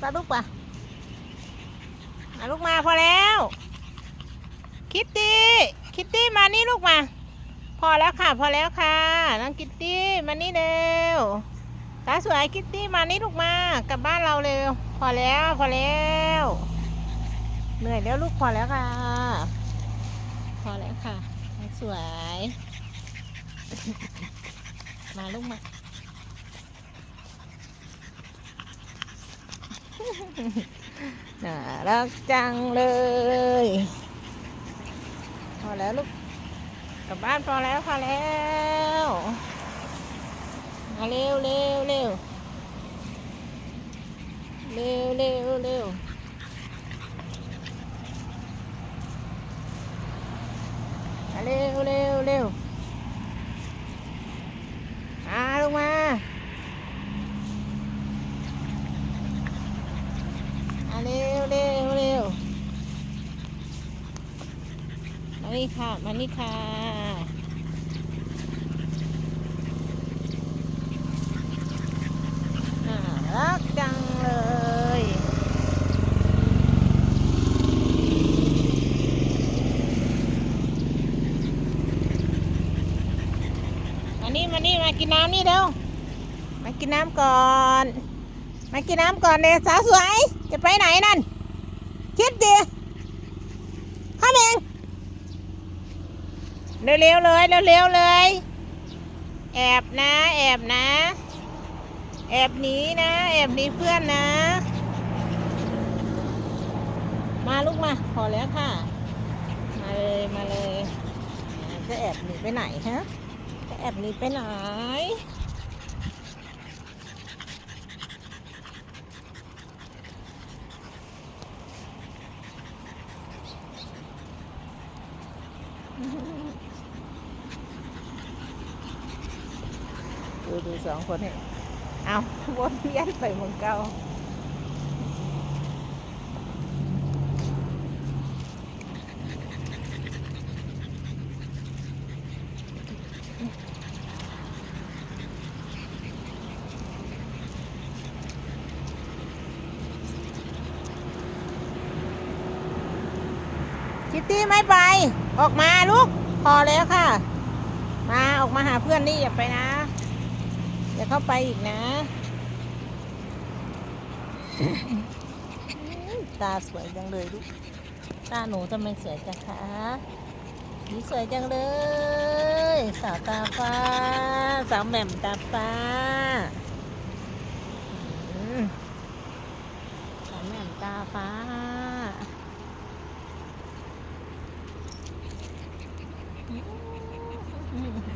ปลาลูกปะมาลูกมาพอแล้ว คิตตี้ คิตตี้มานี่ลูกมา พอแล้วค่ะ พอแล้วค่ะ น้องคิตตี้มานี่เร็วตาสวยคิตตี้มานี่ลูกมากลับบ้านเราเร็ว พอแล้วพอแล้ว เหนื่อยแล้วลูกพอแล้วค่ะ พอแล้วค่ะ สวย มาลูกมา น่ารักจังเลย พอแล้วลูก กลับบ้านพอแล้วพอแล้วมาเร็วเร็วเร็วเร็วเร็วเร็วมาเร็วเร็วเร็วมาลงมามาเร็วเร็วเร็วมา นี่ค่ะ มานี่ค่ะ น่ารักจังเลยมานี่มานี่มากินน้ำนี่เร็ว มากินน้ำก่อน มากินน้ำก่อนเลยสาวสวย จะไปไหนนั่น คิดดิข้าเอง เร็วๆเลยเร็วๆเลย แอบนะ แอบนะ แอบหนีนะ แอบหนีเพื่อนนะ มาลูกมาพอแล้วค่ะ มาเลยมาเลย จะแอบหนีไปไหนฮะ จะแอบหนีไปไหน ดูดูสองคนนี่เอาวนเวียนไปเมืองเก่าคิตตี้ไม่ไป ออกมาลูก พอแล้วค่ะ มาออกมาหาเพื่อนนี่อย่าไปนะ อย่าเข้าไปอีกนะ ตาสวยจังเลยลูก ตาหนูทำไมสวยจังคะสีสวยจังเลย สาวตาฟ้า สาวแหม่มตาฟ้าสาวแหม่มตาฟ้าอืม